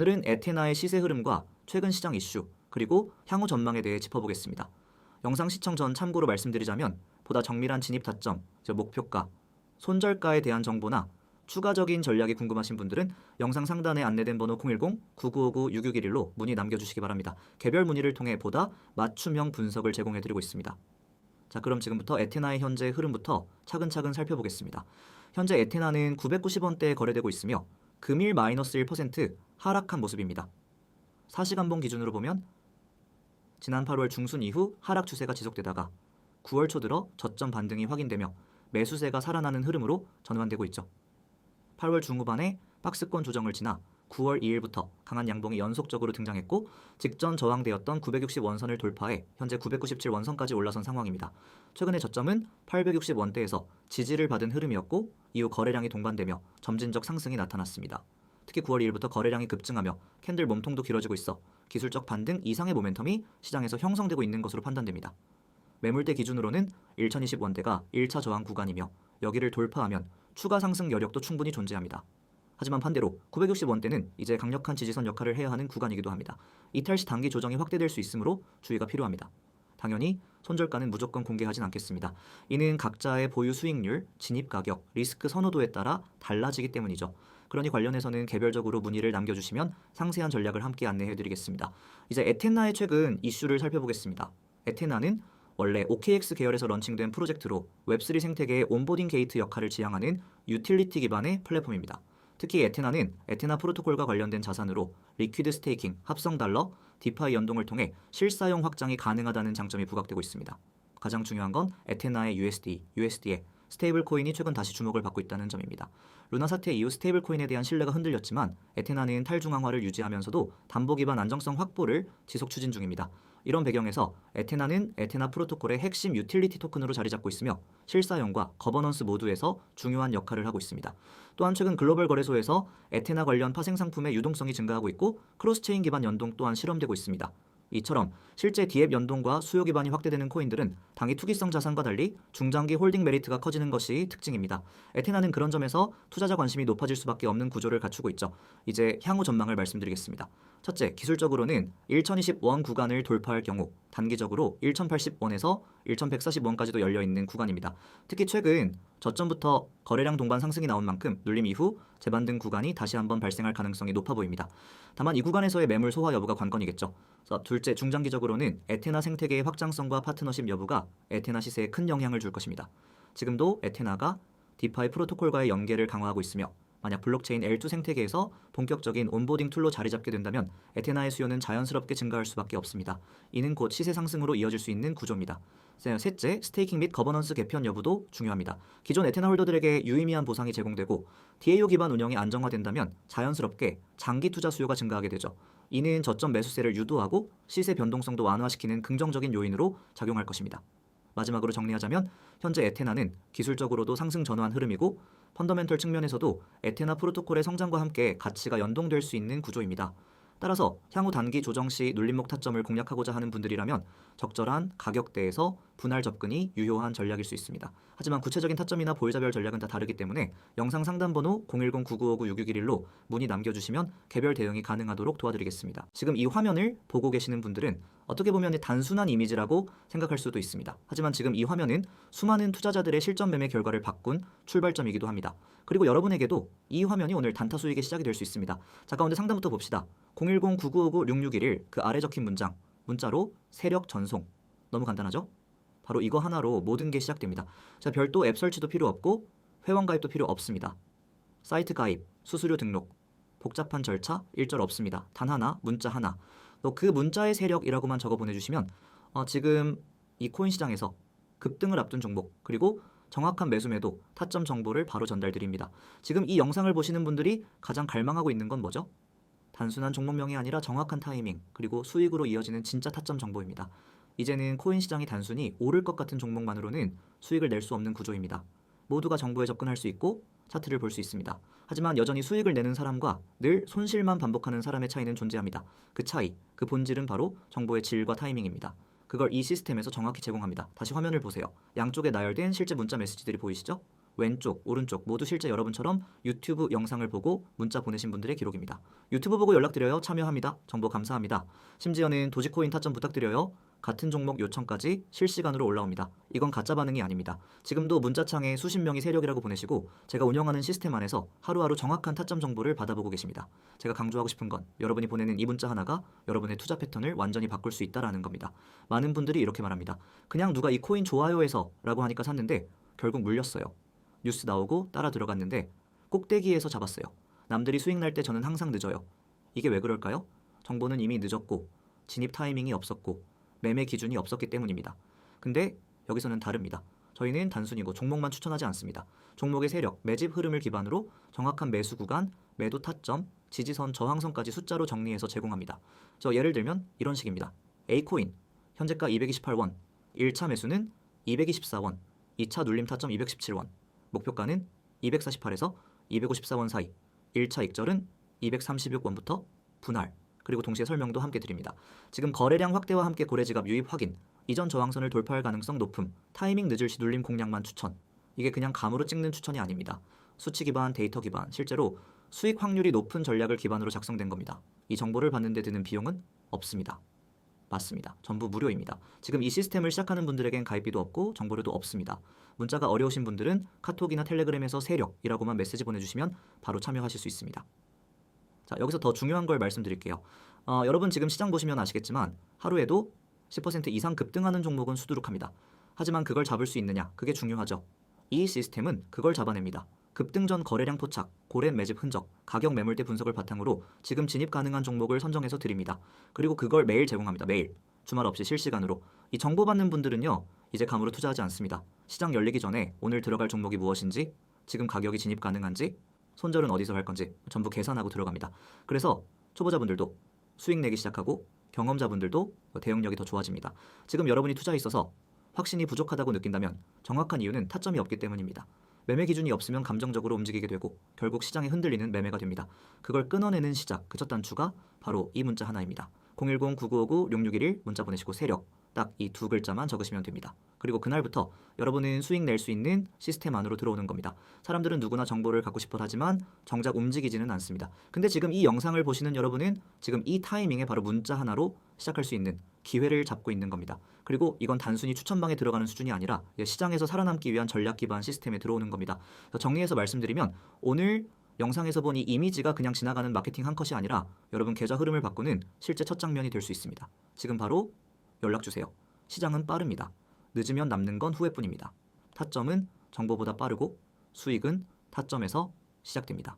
오늘은 에테나의 시세 흐름과 최근 시장 이슈 그리고 향후 전망에 대해 짚어보겠습니다. 영상 시청 전 참고로 말씀드리자면 보다 정밀한 진입 타점, 즉 목표가, 손절가에 대한 정보나 추가적인 전략이 궁금하신 분들은 영상 상단에 안내된 번호 010-9959-6611로 문의 남겨주시기 바랍니다. 개별 문의를 통해 보다 맞춤형 분석을 제공해드리고 있습니다. 자 그럼 지금부터 에테나의 현재 흐름부터 차근차근 살펴보겠습니다. 현재 에테나는 990원대에 거래되고 있으며 금일 마이너스 1% 하락한 모습입니다. 4시간봉 기준으로 보면 지난 8월 중순 이후 하락 추세가 지속되다가 9월 초 들어 저점 반등이 확인되며 매수세가 살아나는 흐름으로 전환되고 있죠. 8월 중후반에 박스권 조정을 지나 9월 2일부터 강한 양봉이 연속적으로 등장했고 직전 저항되었던 960 원선을 돌파해 현재 997 원선까지 올라선 상황입니다. 최근의 저점은 860 원대에서 지지를 받은 흐름이었고 이후 거래량이 동반되며 점진적 상승이 나타났습니다. 특히 9월 2일부터 거래량이 급증하며 캔들 몸통도 길어지고 있어 기술적 반등 이상의 모멘텀이 시장에서 형성되고 있는 것으로 판단됩니다. 매물대 기준으로는 1020원대가 1차 저항 구간이며 여기를 돌파하면 추가 상승 여력도 충분히 존재합니다. 하지만 반대로 960원대는 이제 강력한 지지선 역할을 해야 하는 구간이기도 합니다. 이탈 시 단기 조정이 확대될 수 있으므로 주의가 필요합니다. 당연히 손절가는 무조건 공개하진 않겠습니다. 이는 각자의 보유 수익률, 진입 가격, 리스크 선호도에 따라 달라지기 때문이죠. 그러니 관련해서는 개별적으로 문의를 남겨주시면 상세한 전략을 함께 안내해드리겠습니다. 이제 에테나의 최근 이슈를 살펴보겠습니다. 에테나는 원래 OKX 계열에서 런칭된 프로젝트로 웹3 생태계의 온보딩 게이트 역할을 지향하는 유틸리티 기반의 플랫폼입니다. 특히 에테나는 에테나 프로토콜과 관련된 자산으로 리퀴드 스테이킹, 합성 달러, 디파이 연동을 통해 실사용 확장이 가능하다는 장점이 부각되고 있습니다. 가장 중요한 건 에테나의 USD, USD에 스테이블 코인이 최근 다시 주목을 받고 있다는 점입니다. 루나 사태 이후 스테이블 코인에 대한 신뢰가 흔들렸지만 에테나는 탈중앙화를 유지하면서도 담보 기반 안정성 확보를 지속 추진 중입니다. 이런 배경에서 에테나는 에테나 프로토콜의 핵심 유틸리티 토큰으로 자리 잡고 있으며 실사용과 거버넌스 모두에서 중요한 역할을 하고 있습니다. 또한 최근 글로벌 거래소에서 에테나 관련 파생 상품의 유동성이 증가하고 있고 크로스체인 기반 연동 또한 실험되고 있습니다. 이처럼 실제 디앱 연동과 수요 기반이 확대되는 코인들은 당기 투기성 자산과 달리 중장기 홀딩 메리트가 커지는 것이 특징입니다. 에테나는 그런 점에서 투자자 관심이 높아질 수밖에 없는 구조를 갖추고 있죠. 이제 향후 전망을 말씀드리겠습니다. 첫째, 기술적으로는 1020원 구간을 돌파할 경우 단기적으로 1080원에서 1140원까지도 열려 있는 구간입니다. 특히 최근 저점부터 거래량 동반 상승이 나온 만큼 눌림 이후 재반등 구간이 다시 한번 발생할 가능성이 높아 보입니다. 다만 이 구간에서의 매물 소화 여부가 관건이겠죠. 자, 둘째, 중장기적으로는 에테나 생태계의 확장성과 파트너십 여부가 에테나 시세에 큰 영향을 줄 것입니다. 지금도 에테나가 디파이 프로토콜과의 연계를 강화하고 있으며 만약 블록체인 L2 생태계에서 본격적인 온보딩 툴로 자리 잡게 된다면 에테나의 수요는 자연스럽게 증가할 수밖에 없습니다. 이는 곧 시세 상승으로 이어질 수 있는 구조입니다. 셋째, 스테이킹 및 거버넌스 개편 여부도 중요합니다. 기존 에테나 홀더들에게 유의미한 보상이 제공되고 DAO 기반 운영이 안정화된다면 자연스럽게 장기 투자 수요가 증가하게 되죠. 이는 저점 매수세를 유도하고 시세 변동성도 완화시키는 긍정적인 요인으로 작용할 것입니다. 마지막으로 정리하자면 현재 에테나는 기술적으로도 상승 전환 흐름이고 펀더멘털 측면에서도 에테나 프로토콜의 성장과 함께 가치가 연동될 수 있는 구조입니다. 따라서 향후 단기 조정 시 눌림목 타점을 공략하고자 하는 분들이라면 적절한 가격대에서 분할 접근이 유효한 전략일 수 있습니다. 하지만 구체적인 타점이나 보유자별 전략은 다 다르기 때문에 영상 상담 번호 010-9959-6611로 문의 남겨주시면 개별 대응이 가능하도록 도와드리겠습니다. 지금 이 화면을 보고 계시는 분들은 어떻게 보면 단순한 이미지라고 생각할 수도 있습니다. 하지만 지금 이 화면은 수많은 투자자들의 실전 매매 결과를 바꾼 출발점이기도 합니다. 그리고 여러분에게도 이 화면이 오늘 단타 수익의 시작이 될 수 있습니다. 자 가운데 상담부터 봅시다. 010-9959-6611 그 아래 적힌 문장 문자로 세력 전송 너무 간단하죠? 바로 이거 하나로 모든 게 시작됩니다. 자 별도 앱 설치도 필요 없고 회원 가입도 필요 없습니다. 사이트 가입, 수수료 등록, 복잡한 절차 일절 없습니다. 단 하나, 문자 하나. 또 그 문자의 세력이라고만 적어 보내주시면 어, 지금 이 코인 시장에서 급등을 앞둔 종목 그리고 정확한 매수 매도 타점 정보를 바로 전달드립니다. 지금 이 영상을 보시는 분들이 가장 갈망하고 있는 건 뭐죠? 단순한 종목명이 아니라 정확한 타이밍 그리고 수익으로 이어지는 진짜 타점 정보입니다. 이제는 코인 시장이 단순히 오를 것 같은 종목만으로는 수익을 낼 수 없는 구조입니다. 모두가 정보에 접근할 수 있고 차트를 볼 수 있습니다. 하지만 여전히 수익을 내는 사람과 늘 손실만 반복하는 사람의 차이는 존재합니다. 그 차이, 그 본질은 바로 정보의 질과 타이밍입니다. 그걸 이 시스템에서 정확히 제공합니다. 다시 화면을 보세요. 양쪽에 나열된 실제 문자 메시지들이 보이시죠? 왼쪽, 오른쪽 모두 실제 여러분처럼 유튜브 영상을 보고 문자 보내신 분들의 기록입니다. 유튜브 보고 연락드려요. 참여합니다. 정보 감사합니다. 심지어는 도지코인 타점 부탁드려요. 같은 종목 요청까지 실시간으로 올라옵니다. 이건 가짜 반응이 아닙니다. 지금도 문자창에 수십 명이 세력이라고 보내시고 제가 운영하는 시스템 안에서 하루하루 정확한 타점 정보를 받아보고 계십니다. 제가 강조하고 싶은 건 여러분이 보내는 이 문자 하나가 여러분의 투자 패턴을 완전히 바꿀 수 있다라는 겁니다. 많은 분들이 이렇게 말합니다. 그냥 누가 이 코인 좋아요해서 라고 하니까 샀는데 결국 물렸어요. 뉴스 나오고 따라 들어갔는데 꼭대기에서 잡았어요. 남들이 수익 날 때 저는 항상 늦어요. 이게 왜 그럴까요? 정보는 이미 늦었고 진입 타이밍이 없었고 매매 기준이 없었기 때문입니다. 근데 여기서는 다릅니다. 저희는 단순히고 종목만 추천하지 않습니다. 종목의 세력, 매집 흐름을 기반으로 정확한 매수 구간, 매도 타점, 지지선, 저항선까지 숫자로 정리해서 제공합니다. 저 예를 들면 이런 식입니다. A코인 현재가 228원, 1차 매수는 224원, 2차 눌림 타점 217원, 목표가는 248에서 254원 사이, 1차 익절은 236원부터 분할, 그리고 동시에 설명도 함께 드립니다. 지금 거래량 확대와 함께 고래지갑 유입 확인, 이전 저항선을 돌파할 가능성 높음, 타이밍 늦을 시 눌림 공략만 추천. 이게 그냥 감으로 찍는 추천이 아닙니다. 수치 기반, 데이터 기반, 실제로 수익 확률이 높은 전략을 기반으로 작성된 겁니다. 이 정보를 받는 데 드는 비용은 없습니다. 맞습니다. 전부 무료입니다. 지금 이 시스템을 시작하는 분들에겐 가입비도 없고 정보료도 없습니다. 문자가 어려우신 분들은 카톡이나 텔레그램에서 세력이라고만 메시지 보내주시면 바로 참여하실 수 있습니다. 자, 여기서 더 중요한 걸 말씀드릴게요. 어, 여러분 지금 시장 보시면 아시겠지만 하루에도 10% 이상 급등하는 종목은 수두룩합니다. 하지만 그걸 잡을 수 있느냐? 그게 중요하죠. 이 시스템은 그걸 잡아냅니다. 급등 전 거래량 포착, 고래 매집 흔적, 가격 매물대 분석을 바탕으로 지금 진입 가능한 종목을 선정해서 드립니다. 그리고 그걸 매일 제공합니다. 매일. 주말 없이 실시간으로. 이 정보 받는 분들은요. 이제 감으로 투자하지 않습니다. 시장 열리기 전에 오늘 들어갈 종목이 무엇인지, 지금 가격이 진입 가능한지, 손절은 어디서 할 건지 전부 계산하고 들어갑니다. 그래서 초보자분들도 수익 내기 시작하고 경험자분들도 대응력이 더 좋아집니다. 지금 여러분이 투자에 있어서 확신이 부족하다고 느낀다면 정확한 이유는 타점이 없기 때문입니다. 매매 기준이 없으면 감정적으로 움직이게 되고 결국 시장에 흔들리는 매매가 됩니다. 그걸 끊어내는 시작, 그 첫 단추가 바로 이 문자 하나입니다. 010-9959-6611 문자 보내시고 세력 딱 이 두 글자만 적으시면 됩니다. 그리고 그날부터 여러분은 수익 낼 수 있는 시스템 안으로 들어오는 겁니다. 사람들은 누구나 정보를 갖고 싶어 하지만 정작 움직이지는 않습니다. 근데 지금 이 영상을 보시는 여러분은 지금 이 타이밍에 바로 문자 하나로 시작할 수 있는 기회를 잡고 있는 겁니다. 그리고 이건 단순히 추천방에 들어가는 수준이 아니라 시장에서 살아남기 위한 전략 기반 시스템에 들어오는 겁니다. 정리해서 말씀드리면 오늘 영상에서 본이 이미지가 그냥 지나가는 마케팅 한 컷이 아니라 여러분 계좌 흐름을 바꾸는 실제 첫 장면이 될 수 있습니다. 지금 바로 연락 주세요. 시장은 빠릅니다. 늦으면 남는 건 후회뿐입니다. 타점은 정보보다 빠르고 수익은 타점에서 시작됩니다.